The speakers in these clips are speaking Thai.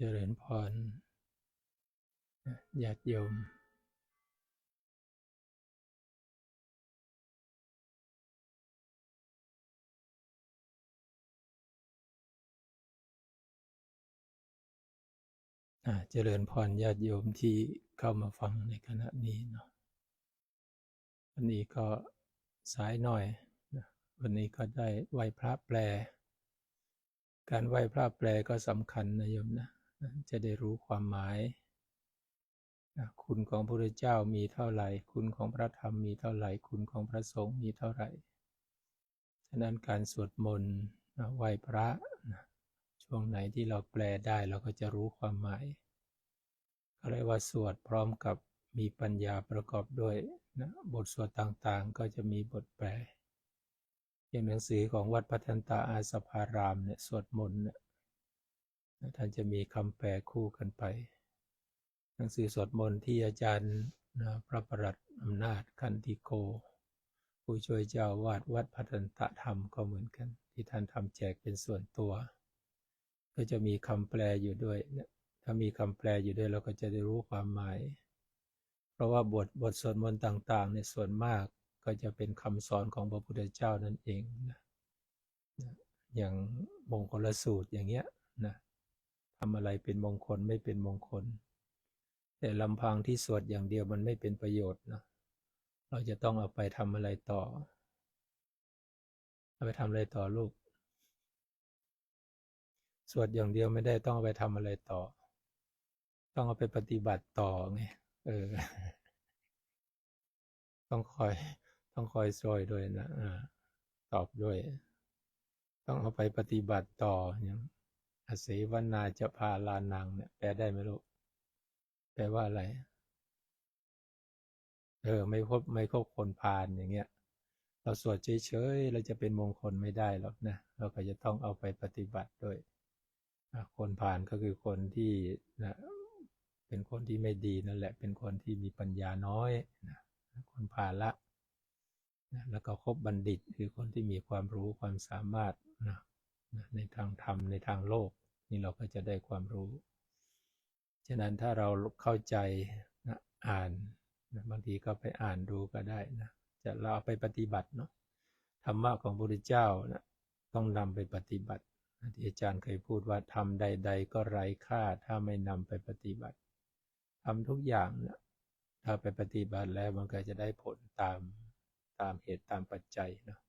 เจริญพรญาติโยม เจริญพรญาติโยมที่เข้ามาฟังในขณะนี้เนาะวันนี้ก็สายหน่อย วันนี้ก็ได้ไหวพระแปล การไหวพระแปลก็สำคัญนะโยมนะ จะได้รู้ความหมาย คุณของพระเจ้ามีเท่าไหร่ คุณของพระธรรมมีเท่าไหร่ คุณของพระสงฆ์มีเท่าไหร่ ฉะนั้นการสวดมนต์ไหว้พระช่วงไหนที่เราแปลได้เราก็จะรู้ความหมายก็เรียกว่าสวดพร้อมกับมีปัญญาประกอบด้วยนะบทสวดต่างๆ ก็จะมีบทแปลอย่างหนังสือของวัดพัฒนตาอาสภารามเนี่ยสวดมนต์เนี่ย ท่านจะมีคำแปลคู่กันไป หนังสือสวดมนต์ที่อาจารย์พระประหลัดอำนาจคันติโก ผู้ช่วยเจ้าวาดวัดพัฒนตธรรมก็เหมือนกัน ที่ท่านทำแจกเป็นส่วนตัว ก็จะมีคำแปลอยู่ด้วยเนี่ยถ้ามีคำแปลอยู่ด้วยเราก็จะได้รู้ความหมาย เพราะว่าบทบทสวดมนต์ต่างๆในส่วนมากก็จะเป็นคำสอนของพระพุทธเจ้านั่นเองนะอย่างมงคลสูตรอย่างเงี้ยนะ ทำอะไรเป็นมงคลไม่เป็นมงคล แต่ลำพังที่สวดอย่างเดียวมันไม่เป็นประโยชน์นะเราจะต้องเอาไปทำอะไรต่อ เอาไปทำอะไรต่อลูก สวดอย่างเดียวไม่ได้ต้องเอาไปทำอะไรต่อ ต้องเอาไปปฏิบัติต่อไงเออ ต้องคอย ต้องคอยช่วยด้วยนะอตอบด้วย ต้องเอาไปปฏิบัติต่ออย่าง อเสวนาจะพาลานังเนี่ยแปลได้ไหมลูกแปลว่าอะไร เออ ไม่ครบไม่ครบคนพาลอย่างเงี้ย เราสวดเฉยๆเราจะเป็นมงคลไม่ได้หรอกนะ เราก็จะต้องเอาไปปฏิบัติด้วย คนผ่านก็คือคนที่นะเป็นคนที่ไม่ดีนั่นแหละ เป็นคนที่มีปัญญาน้อยนะคนผ่านละนะแล้วก็คบบัณฑิตคือคนที่มีความรู้ความสามารถนะ ในทางธรรมในทางโลก นี่เราก็จะได้ความรู้ ฉะนั้นถ้าเราเข้าใจนะอ่านนะบางทีก็ไปอ่านดูก็ได้นะจะเราเอาไปปฏิบัติเนาะธรรมะของพระพุทธเจ้านะต้องนำไปปฏิบัติที่อาจารย์เคยพูดว่าทำใด ๆ ก็ไร้ค่าถ้าไม่นำไปปฏิบัติทำทุกอย่างนะถ้าไปปฏิบัติแล้วมันก็จะได้ผลตามตามเหตุตามปัจจัยเนาะ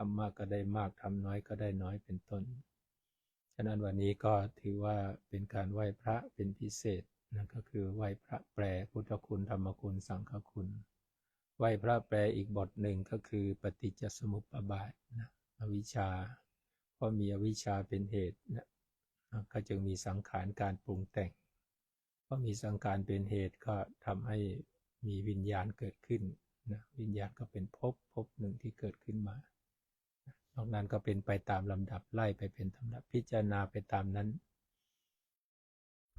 ทำมากก็ได้มากทำน้อยก็ได้น้อยเป็นต้น ฉะนั้นวันนี้ก็ถือว่าเป็นการไหว้พระเป็นพิเศษนั่นก็คือไหว้พระแปลพุทธคุณธรรมคุณสังฆคุณไหว้พระแปลอีกบทหนึ่งก็คือปฏิจจสมุปบาทนะอวิชชาเพราะมีอวิชชาเป็นเหตุนะก็จึงมีสังขารการปรุงแต่งเพราะมีสังขารเป็นเหตุก็ทำให้มีวิญญาณเกิดขึ้นนะวิญญาณก็เป็นภพภพหนึ่งที่เกิดขึ้นมา นอกนั้นก็เป็นไปตามลำดับไล่ไปเป็นลำดับพิจารณาไปตามนั้น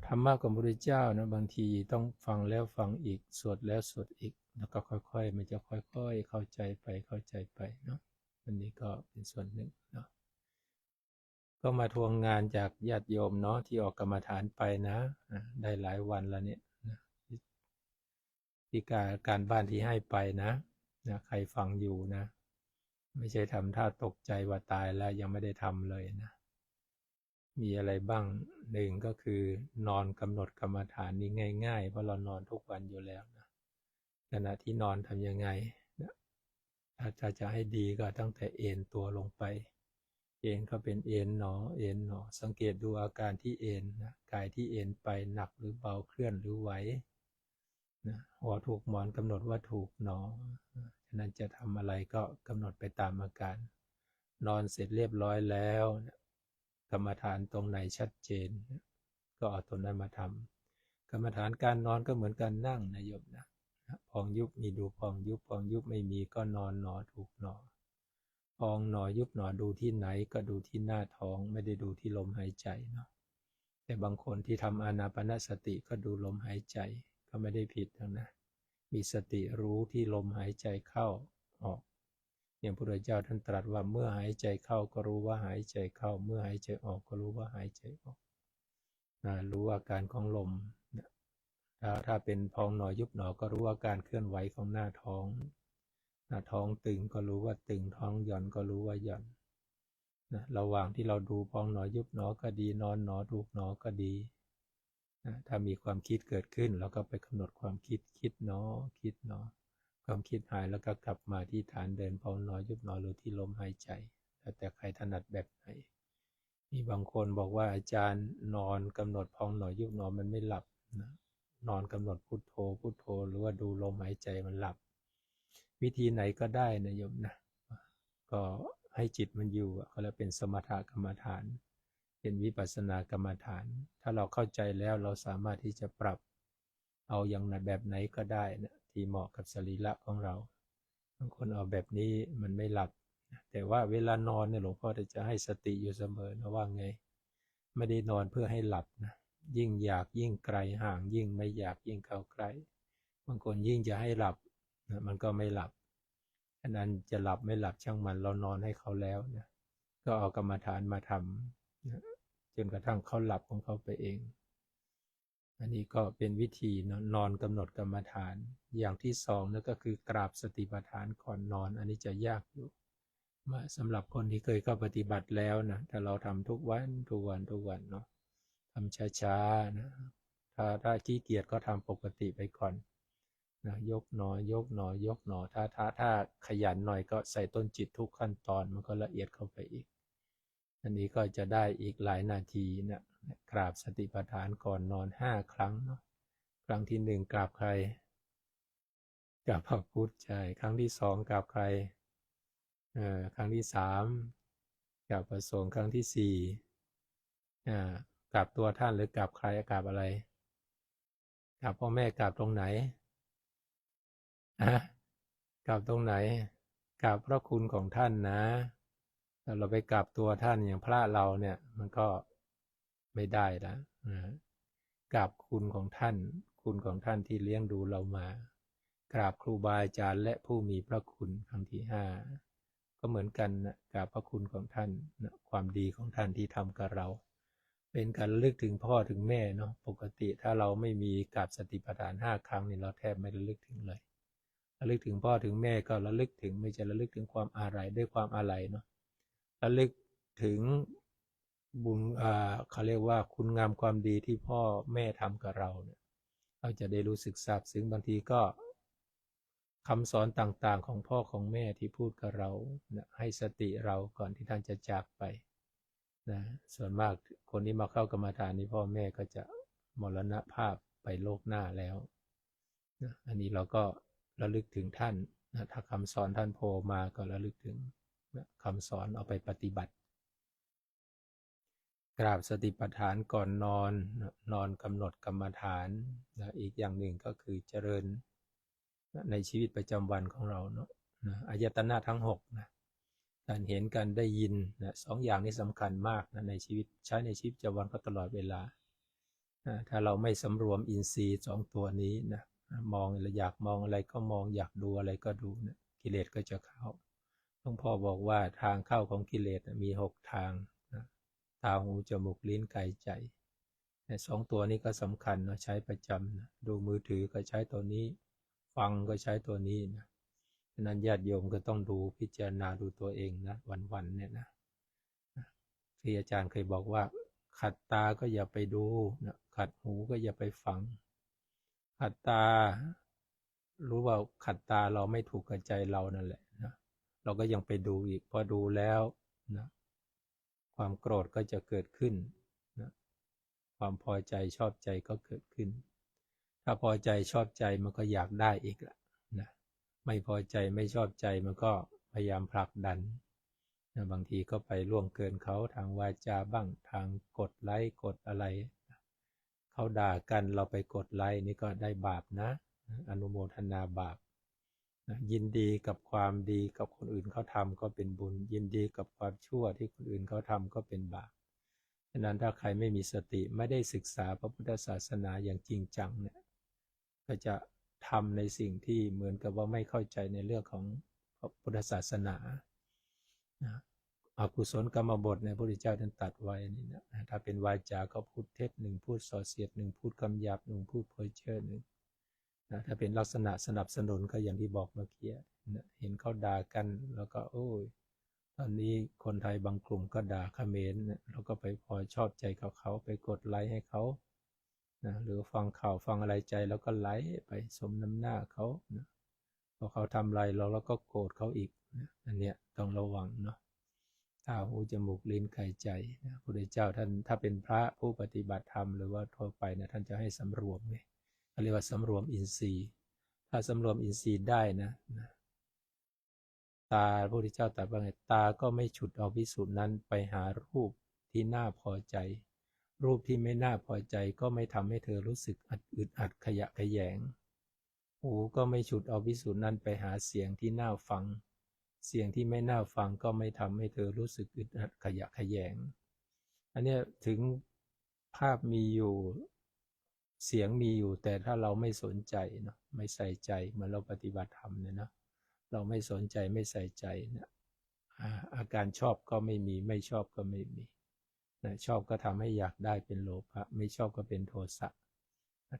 ธรรมะของพระพุทธเจ้านะบางทีต้องฟังแล้วฟังอีกสวดแล้วสวดอีก แล้วก็ค่อยๆ มันจะค่อย ๆ เข้าใจไปเข้าใจไปเนาะอันนี้ก็เป็นส่วนหนึ่งเนาะก็มาทวงงานจากญาติโยมเนาะที่ออกกรรมฐานไปนะ ได้หลายวันแล้วเนี่ยที่การการบ้านที่ให้ไปนะนะใครฟังอยู่นะ ไม่ใช่ทำท่าตกใจว่าตายแล้วยังไม่ได้ทำเลยนะ มีอะไรบ้างหนึ่งก็คือนอนกำหนดกรรมฐานนี้ง่ายๆ เพราะเรานอนทุกวันอยู่แล้วนะขณะที่นอนทำยังไงนะถ้าจะให้ดีก็ตั้งแต่เอนตัวลงไป เอนก็เป็นเอนหนอ เอนหนอ สังเกตดูอาการที่เอนนะกายที่เอนไปหนักหรือเบาเคลื่อนหรือไหวนะหัวถูกหมอนกำหนดว่าถูกหนอ ฉะนั้นจะทำอะไรก็กำหนดไปตามอาการ นอนเสร็จเรียบร้อยแล้ว กรรมฐานตรงไหนชัดเจน ก็เอาตรงนั้นมาทำกรรมฐานการนอนก็เหมือนการนั่งนะโยมนะพองยุบมีดูพองยุบพองยุบไม่มีก็นอนหนอถูกหนอพองหนอยุบหนอดูที่ไหนก็ดูที่หน้าท้องไม่ได้ดูที่ลมหายใจเนาะแต่บางคนที่ทำอานาปนสติก็ดูลมหายใจก็ไม่ได้ผิดนะ มีสติรู้ที่ลมหายใจเข้าออกอย่างพระพุทธเจ้าท่านตรัสว่าเมื่อหายใจเข้าก็รู้ว่าหายใจเข้า เมื่อหายใจออกก็รู้ว่าหายใจออกนะรู้อาการของลมถ้าถ้าเป็นพองหนอยุบหนอก็รู้อาการเคลื่อนไหวของหน้าท้อง หน้าท้องตึงก็รู้ว่าตึงท้องหย่อนก็รู้ว่าหย่อนนะระหว่างที่เราดูพองหนอยุบหนอก็ดีนอนหนอดูหนอก็ดี ถ้ามีความคิดเกิดขึ้นเราก็ไปกำหนดความคิดคิดหนอคิดหนอความคิดหายแล้วก็กลับมาที่ฐานเดินพองหนอยยุบหนอหรือที่ลมหายใจแล้วแต่ใครถนัดแบบไหนมีบางคนบอกว่าอาจารย์นอนกำหนดพองหนอยุบหนอมันไม่หลับนะนอนกำหนดพุทโธพุทโธ หรือว่าดูลมหายใจมันหลับ วิธีไหนก็ได้นะโยมนะก็ให้จิตมันอยู่อะเขาเรียกเป็นสมถกรรมฐาน เป็นวิปัสสนากรรมฐาน ถ้าเราเข้าใจแล้วเราสามารถที่จะปรับ เอาอย่างไหนแบบไหนก็ได้นะที่เหมาะกับสรีระของเราบางคนเอาแบบนี้มันไม่หลับ แต่ว่าเวลานอนเนี่ยหลวงพ่อจะให้สติอยู่เสมอนะว่าไง ไม่ได้นอนเพื่อให้หลับนะยิ่งอยากยิ่งไกลห่างยิ่งไม่อยากยิ่งเข้าใกล้บางคนยิ่งจะให้หลับนะมันก็ไม่หลับอันนั้นจะหลับไม่หลับช่างมันเรานอนให้เขาแล้วนะก็เอากรรมฐานมาทำนะ นกระทั่งเขาหลับของเขาไปเอง อันนี้ก็เป็นวิธีนอนกำหนดกรรมฐาน อย่างที่สองนั่นก็คือกราบสติปัฏฐานก่อนนอน อันนี้จะยากอยู่มาสำหรับคนที่เคยเข้าปฏิบัติแล้วนะถ้าเราทำทุกวันทุกวันทุกวันเนาะทำช้าๆนะถ้าถ้าขี้เกียจก็ทำปกติไปก่อนนะยกหนอยกหนอยกหนอถ้าถ้าถ้าขยันหน่อยก็ใส่ต้นจิตทุกขั้นตอนมันก็ละเอียดเข้าไปอีก อันนี้ก็จะได้อีกหลายนาทีนะกราบสติปัฏฐานก่อนนอนห้าครั้งเนาะครั้งที่หนึ่งกราบใครกราบพระพุทธใช่ครั้งที่สองกราบใครเอ่อครั้งที่สามกราบประสงค์ครั้งที่สี่อ่ากราบตัวท่านหรือกราบใครกราบอะไรกราบพ่อแม่กราบตรงไหนอะกราบตรงไหนกราบพระคุณของท่านนะ ถ้าเราไปกราบตัวท่านอย่างพระเราเนี่ย มันก็ไม่ได้นะกราบคุณของท่าน คุณของท่านที่เลี้ยงดูเรามา กราบครูบาอาจารย์และผู้มีพระคุณครั้งที่ห้าก็เหมือนกันนะกราบพระคุณของท่านนะความดีของท่านที่ทำกับเรา เป็นการลึกถึงพ่อถึงแม่เนาะปกติถ้าเราไม่มีกราบสติปัฏฐานห้าครั้งนี่เราแทบไม่ระลึกถึงเลยระลึกถึงพ่อถึงแม่ก็ระลึกถึงไม่ใช่ระลึกถึงความอาลัยด้วยความอาลัยเนาะ ระลึกถึงบุญเขาเรียกว่าคุณงามความดีที่พ่อแม่ทำกับเราเนี่ยเราจะได้รู้สึกซาบซึ้งบางทีก็คำสอนต่างๆ ของพ่อของแม่ที่พูดกับเรานะให้สติเราก่อนที่ท่านจะจากไปนะส่วนมากคนที่มาเข้ากรรมฐานนี้พ่อแม่ก็จะมรณภาพไปโลกหน้าแล้วนะอันนี้เราก็ระลึกถึงท่านนะถ้าคำสอนท่านโผล่มาก็ระลึกถึง คำสอนเอาไปปฏิบัติ กราบสติปัฏฐานก่อนนอนนอนกำหนดกรรมฐานนะอีกอย่างหนึ่งก็คือเจริญนะในชีวิตประจำวันของเราเนาะนะอายตนะทั้งหกนะการเห็นการได้ยินนะสองอย่างนี้สำคัญมากนะในชีวิตใช้ในชีวิตประจำวันก็ตลอดเวลานะถ้าเราไม่สำรวมอินทรีย์สองตัวนี้นะมองอยากมองอะไรก็มองอยากดูอะไรก็ดูนะกิเลสก็จะเข้า วงพ่อบอกว่าทางเข้าของกิเลสมีหกทางนะตาหูจมูกลิ้นกายใจสองตัวนี้ก็สำคัญนะใช้ประจำนะดูมือถือก็ใช้ตัวนี้ ฟังก็ใช้ตัวนี้นะฉะนั้นญาติโยมก็ต้องดูพิจารณาดูตัวเองนะวันๆเนี่ยนะที่อาจารย์เคยบอกว่า ขัดตาก็อย่าไปดูนะขัดหูก็อย่าไปฟัง ขัดตา รู้ว่าขัดตาเราไม่ถูกกับใจเรานั่นแหละนะ เราก็ยังไปดูอีกพอดูแล้วนะความโกรธก็จะเกิดขึ้นนะความพอใจชอบใจก็เกิดขึ้น ถ้าพอใจชอบใจมันก็อยากได้อีกละนะไม่พอใจไม่ชอบใจมันก็พยายามผลักดันนะบางทีก็ไปล่วงเกินเขาทางวาจาบ้างทางกดไลค์กดอะไรเขาด่ากันเราไปกดไลค์นี่ก็ได้บาปนะ อนุโมทนาบาป นะยินดีกับความดีกับคนอื่นเขาทำก็เป็นบุญ ยินดีกับความชั่วที่คนอื่นเขาทำก็เป็นบาปฉะนั้นถ้าใครไม่มีสติไม่ได้ศึกษาพระพุทธศาสนาอย่างจริงจังเนี่ยก็จะทำในสิ่งที่เหมือนกับว่าไม่เข้าใจในเรื่องของพระพุทธศาสนานะอกุศลกรรมบทในพระพุทธเจ้าท่านตัดไว้นี่นะถ้าเป็นวาจาก็พูดเท็จหนึ่งพูดส่อเสียดหนึ่งพูดคำหยาบหนึ่งพูดเพ้อเจ้อหนึ่ง นะถ้าเป็นลักษณะสนับสนุนก็อย่างที่บอกเมื่อกี้นะเห็นเขาด่ากันแล้วก็โอ้ยตอนนี้คนไทยบางกลุ่มก็ด่าเขมรนี่ยเราก็ไปพอชอบใจกับเขาไปกดไลค์ให้เขานะหรือฟังข่าวฟังอะไรใจแล้วก็ไลค์ไปสมน้ำหน้าเขานะพอเขาทำอะไรเราเราก็โกรธเขาอีกนะอันเนี้ยต้องระวังเนาะตาหูจมูกลิ้นกายใจนะพระพุทธเจ้าท่านถ้าเป็นพระผู้ปฏิบัติธรรมหรือว่าทั่วไปนะท่านจะให้สำรวมไงเขา เรียกว่าสำรวมอินทรีย์ ถ้าสำรวมอินทรีย์ได้นะตาพระพุทธเจ้าตรัสว่าไงตาก็ไม่ฉุดเอาพิสูจน์นั้นไปหารูปที่น่าพอใจ รูปที่ไม่น่าพอใจก็ไม่ทำให้เธอรู้สึกอัดอึดอัดขยะขยง หูก็ไม่ฉุดเอาพิสูจน์นั้นไปหาเสียงที่น่าฟัง เสียงที่ไม่น่าฟังก็ไม่ทำให้เธอรู้สึกอึดอัดขยะขยง อันนี้ถึงภาพมีอยู่ เสียงมีอยู่แต่ถ้าเราไม่สนใจเนาะไม่ใส่ใจเหมือนเราปฏิบัติธรรมเนี่ยนะเราไม่สนใจไม่ใส่ใจนะอาอาการชอบก็ไม่มีไม่ชอบก็ไม่มีนะชอบก็ทำให้อยากได้เป็นโลภะไม่ชอบก็เป็นโทสะ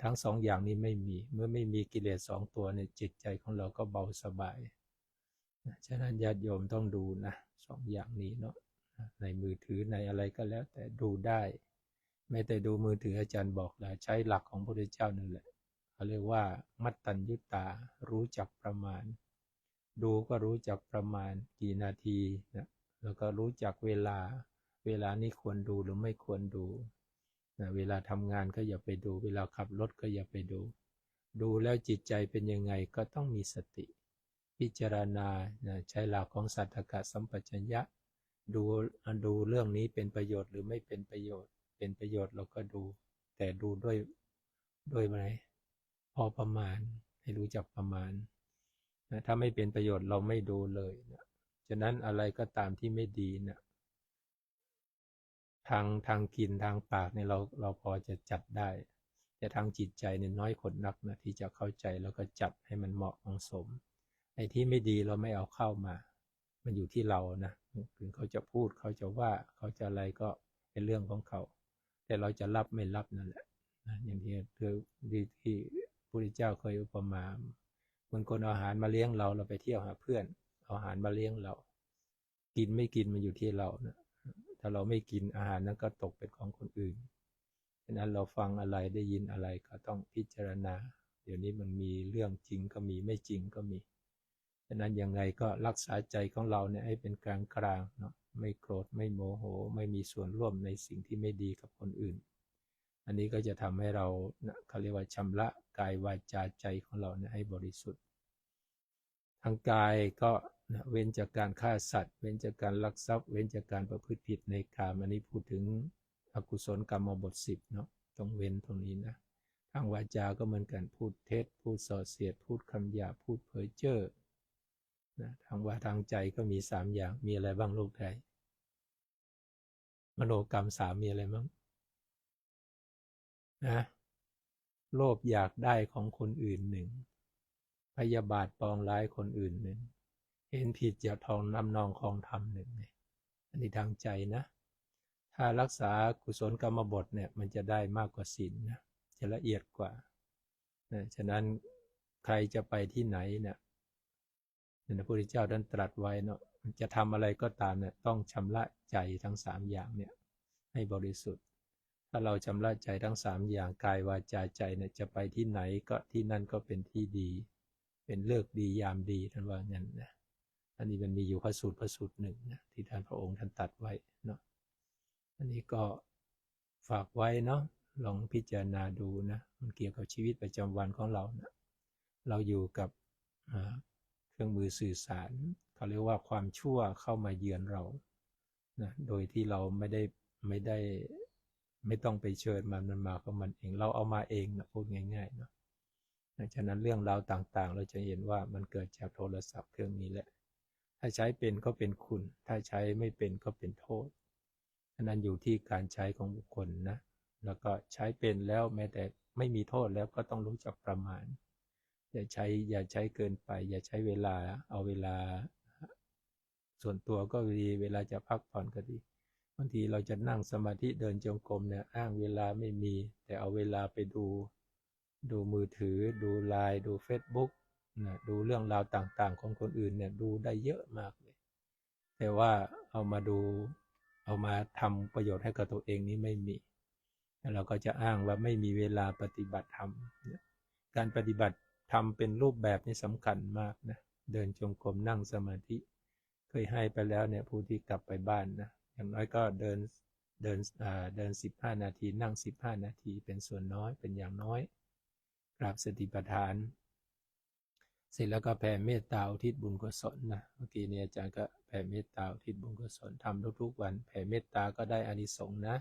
ทั้งสองอย่างนี้ไม่มีเมื่อไม่มีกิเลสสองตัวในจิตใจของเราก็เบาสบายนะฉะนั้นญาติโยมต้องดูนะสองอย่างนี้เนาะในมือถือในอะไรก็แล้วแต่ดูได้ ม่แต่ดูมือถืออาจารย์บอกแล้วใช้หลักของพระพุทธเจ้านั่นแหละเขาเรียกว่า มัตตัญญุตา รู้จักประมาณ ดูก็รู้จักประมาณกี่นาทีนะแล้วก็รู้จักเวลา เวลานี้ควรดูหรือไม่ควรดูนะเวลาทำงานก็อย่าไปดู เวลาขับรถก็อย่าไปดู ดูแล้วจิตใจเป็นยังไงก็ต้องมีสติ พิจารณานะใช้หลักของสัตตกะสัมปชัญญะ ดูดูเรื่องนี้เป็นประโยชน์หรือไม่เป็นประโยชน์ เป็นประโยชน์เราก็ดู แต่ดูด้วยด้วยไหนพอประมาณให้รู้จักประมาณนะถ้าไม่เป็นประโยชน์เราไม่ดูเลยนะฉะนั้นอะไรก็ตามที่ไม่ดีนะทางทางกินทางปากเนี่ยเราเราพอจะจัดได้ แต่ทางจิตใจเนี่ยน้อยคนนักนะที่จะเข้าใจแล้วก็จัดให้มันเหมาะเหมาะสมไอ้ที่ไม่ดีเราไม่เอาเข้ามา มันอยู่ที่เรานะถึงเขาจะพูดเขาจะว่าเขาจะอะไรก็เป็นเรื่องของเขา แต่เราจะรับไม่รับนั่นแหละอย่างที่คือที่พระพุทธเจ้าเคยอุปมาเหมือนคนเอาอาหารมาเลี้ยงเราเราไปเที่ยวหาเพื่อน เอาอาหารมาเลี้ยงเรา กินไม่กินมันอยู่ที่เรานะถ้าเราไม่กินอาหารนั้นก็ตกเป็นของคนอื่นฉะนั้นเราฟังอะไรได้ยินอะไรก็ต้องพิจารณา เดี๋ยวนี้มันมีเรื่องจริงก็มีไม่จริงก็มี ฉะนั้นยังไงก็รักษาใจของเราเนี่ยให้เป็นกลางกลางเนาะไม่โกรธไม่โมโห ไม่มีส่วนร่วมในสิ่งที่ไม่ดีกับคนอื่น อันนี้ก็จะทำให้เราเขาเรียกว่าชำระกายวาจาใจของเราเนี่ยให้บริสุทธิ์ ทางกายก็เว้นจากการฆ่าสัตว์ เว้นจากการลักทรัพย์ เว้นจากการประพฤติผิดในกามอันนี้พูดถึงอกุศลกรรมบทสิบเนาะต้องเว้นตรงนี้นะทางวาจาก็เหมือนกันพูดเท็จ พูดส่อเสียด พูดคำหยาพูดเพ้อเจ้อ นะทางว่าทางใจก็มีสามอย่างมีอะไรบ้างลูกไทยมโนกรรมสามมีอะไรบ้างนะโลภอยากได้ของคนอื่นหนึ่ง พยาบาทปองร้ายคนอื่นหนึ่ง เห็นผิดจากทองนำนองของธรรมหนึ่งเนี่ยอันนี้ทางใจนะ ถ้ารักษากุศลกรรมบทเนี่ยมันจะได้มากกว่าศีลนะ จะละเอียดกว่านะฉะนั้นใครจะไปที่ไหนเนี่ย พระพุทธเจ้าท่านตรัสไว้เนาะจะทำอะไรก็ตามเนี่ยต้องชำระใจทั้งสามอย่างเนี่ยให้บริสุทธิ์ ถ้าเราชำระใจทั้งสามอย่างกายวาจาใจเนี่ยจะไปที่ไหนก็ที่นั่นก็เป็นที่ดี เป็นเลิกดียามดีท่านว่างั้นนะอันนี้มันมีอยู่พระสูตรพระสูตรหนึ่งนะที่ท่านพระองค์ท่านตัดไว้เนาะอันนี้ก็ฝากไว้เนาะลองพิจารณาดูนะมันเกี่ยวกับชีวิตประจำวันของเรานะเราอยู่กับ เครื่องมือสื่อสารเขาเรียกว่าความชั่วเข้ามาเยือนเรานะโดยที่เราไม่ได้ไม่ได้ไม่ต้องไปเชิญมันมันมาของมันเองเราเอามาเองนะพูดง่ายๆเนาะฉะนั้นเรื่องราวต่างๆ เราจะเห็นว่ามันเกิดจากโทรศัพท์เครื่องนี้แหละ ถ้าใช้เป็นก็เป็นคุณ ถ้าใช้ไม่เป็นก็เป็นโทษฉะนั้นอยู่ที่การใช้ของบุคคลนะ แล้วก็ใช้เป็นแล้วแม้แต่ไม่มีโทษแล้วก็ต้องรู้จักประมาณ อย่าใช้อย่าใช้เกินไป อย่าใช้เวลาเอาเวลา ส่วนตัวก็ดีเวลาจะพักผ่อนก็ดีบางทีเราจะนั่งสมาธิเดินจงกรมเนี่ยอ้างเวลาไม่มี แต่เอาเวลาไปดู ดูมือถือ ดูไลน์ดู Facebook นะดูเรื่องราวต่างๆ ของคนอื่นเนี่ยดูได้เยอะมากเลย แต่ว่าเอามาดูเอามาทำประโยชน์ให้กับตัวเองนี้ไม่มีแล้วเราก็จะอ้างว่าไม่มีเวลาปฏิบัติธรรมการปฏิบัติ ธรรมเป็นรูปแบบนี่สำคัญมากนะ เดินจงกรมนั่งสมาธิ เคยให้ไปแล้วเนี่ยผู้ที่กลับไปบ้านนะ อย่างน้อยก็เดินเดินเดินสิบห้านาที นั่งสิบห้านาทีเป็นส่วนน้อยเป็นอย่างน้อยกราบสติปัฏฐาน เสร็จแล้วก็แผ่เมตตาอุทิศบุญกุศลนะเมื่อกี้เนี่ยอาจารย์ก็แผ่เมตตาอุทิศบุญกุศลทำทุกๆวัน แผ่เมตตาก็ได้อานิสงส์นะ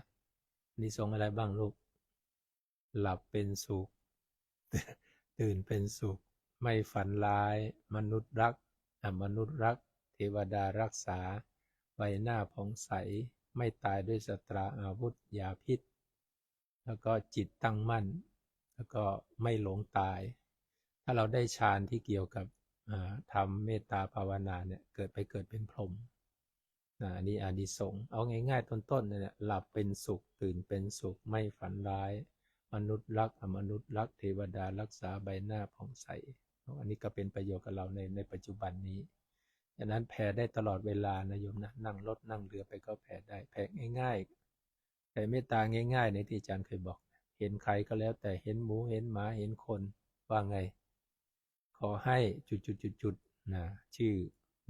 อานิสงส์อะไรบ้างลูกหลับเป็นสุข ตื่นเป็นสุข ไม่ฝันร้าย มนุษย์รักอมนุษย์รัก เทวดารักษา ใบหน้าผ่องใส ไม่ตายด้วยสตราอาวุธยาพิษ แล้วก็จิตตั้งมั่น แล้วก็ไม่หลงตาย ถ้าเราได้ฌานที่เกี่ยวกับทำเมตตาภาวนาเนี่ยเกิดไปเกิดเป็นพรหมอันนี้อานิสงส์เอาง่ายๆต้นๆเนี่ยหลับเป็นสุขตื่นเป็นสุขไม่ฝันร้าย มนุษย์รักอมนุษย์รักเทวดารักษาใบหน้าผ่องใส อันนี้ก็เป็นประโยชน์กับเราในในปัจจุบันนี้ดังนั้นแผ่ได้ตลอดเวลานะโยมนะนั่งรถนั่งเรือไปก็แผ่ได้แผ่ง่ายๆแผ่เมตตาง่ายๆในที่อาจารย์เคยบอก เห็นใครก็แล้วแต่เห็นหมูเห็นหมาเห็นคนว่าไง ขอให้จุดๆๆนะชื่อ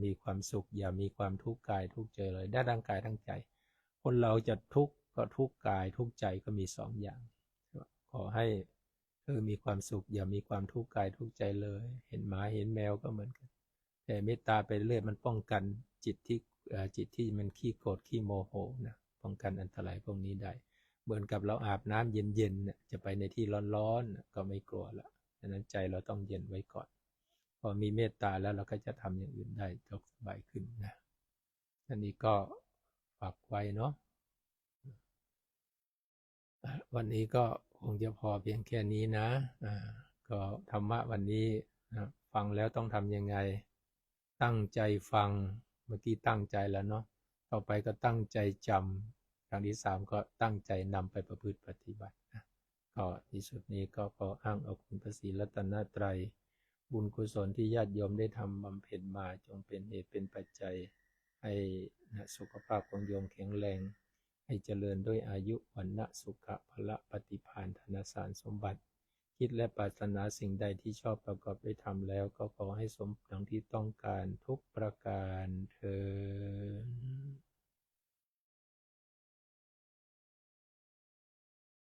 มีความสุขอย่ามีความทุกข์กายทุกข์ใจเลยได้ร่างกายทั้งใจ คนเราจะทุกข์ก็ทุกข์กายทุกข์ใจก็มีสองอย่าง ขอให้เออมีความสุข อย่ามีความทุกข์กายทุกข์ใจเลย เห็นหมาเห็นแมวก็เหมือนกัน แต่เมตตาไปเรื่อยมันป้องกันจิตที่จิตที่มันขี้โกรธขี้โมโหนะป้องกันอันตรายพวกนี้ได้เหมือนกับเราอาบน้ำเย็นๆเนี่ยจะไปในที่ร้อนๆก็ไม่กลัวละดังนั้นใจเราต้องเย็นไว้ก่อน พอมีเมตตาแล้วเราก็จะทำอย่างอื่นได้สบายขึ้นนะอันนี้ก็ฝากไว้เนาะวันนี้ก็ คงจะพอเพียงแค่นี้นะอ่าก็ธรรมะวันนี้นะฟังแล้วต้องทำยังไง ตั้งใจฟังเมื่อกี้ตั้งใจแล้วเนาะต่อไปก็ตั้งใจจำครั้งที่สามก็ตั้งใจนำไปประพฤติปฏิบัตินะก็ที่สุดนี้ก็ขออ้างเอาคุณพระศรีรัตนตรัย บุญกุศลที่ญาติโยมได้ทำบำเพ็ญมาจงเป็นเหตุเป็นปัจจัย ให้สุขภาพของโยมแข็งแรง ให้เจริญด้วยอายุวันณะสุขะพละปฏิพานธนสารสมบัติ คิดและปรารถนาสิ่งใดที่ชอบประกอบได้ทำแล้ว ก็ขอให้สมดังที่ต้องการทุกประการเธอ